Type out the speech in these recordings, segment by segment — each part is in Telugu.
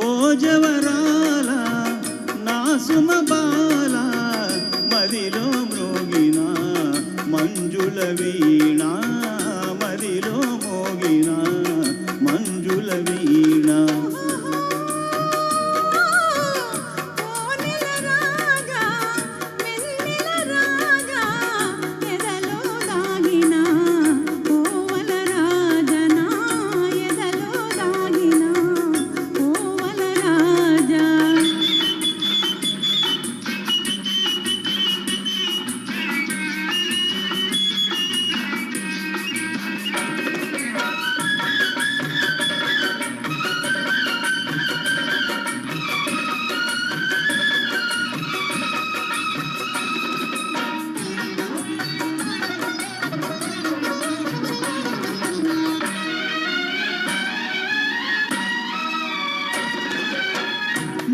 ఓ జవరాల నా సుమబాల మదిలో మ్రోగిన మంజుల వీణ మదిలో మోగిన మంజుల వీణ.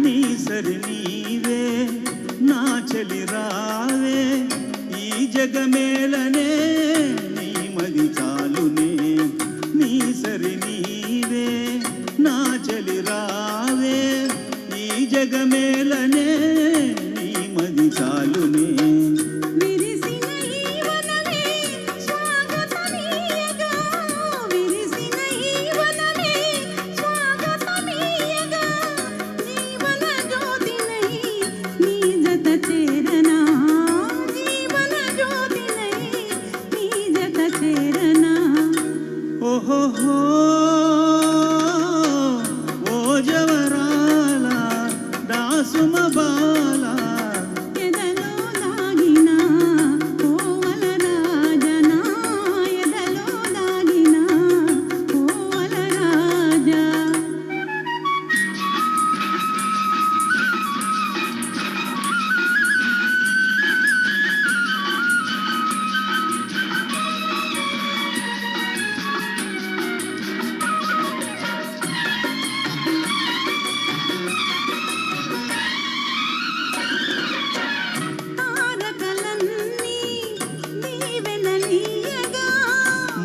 నీ సరి నీవే నా చెలి రావే. ఈ జగమేళనే నీ మది చాలునే. నీ సరి నీవే నా చెలి రావే. ఈ జగమేళనే నీ మది చాలునే. ఓ జవరాల దాసుమ బాలా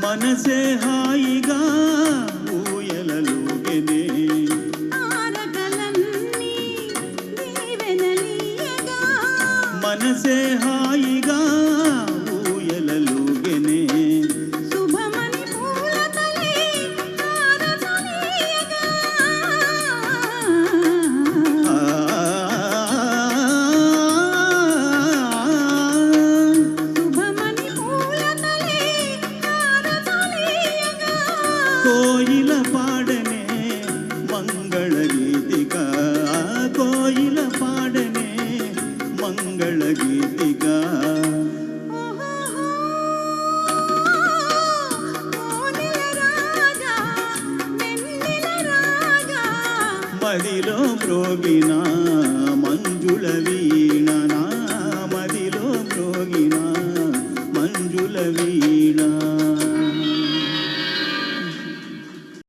మనసే హాయిగా ఊయలలుగెనే మనసే హాయిగా కోయిల పాడనే మంగళ గీతిక కోయిల పాడనే మంగళ గీతిక మదిలో మ్రోగిన మంజుళ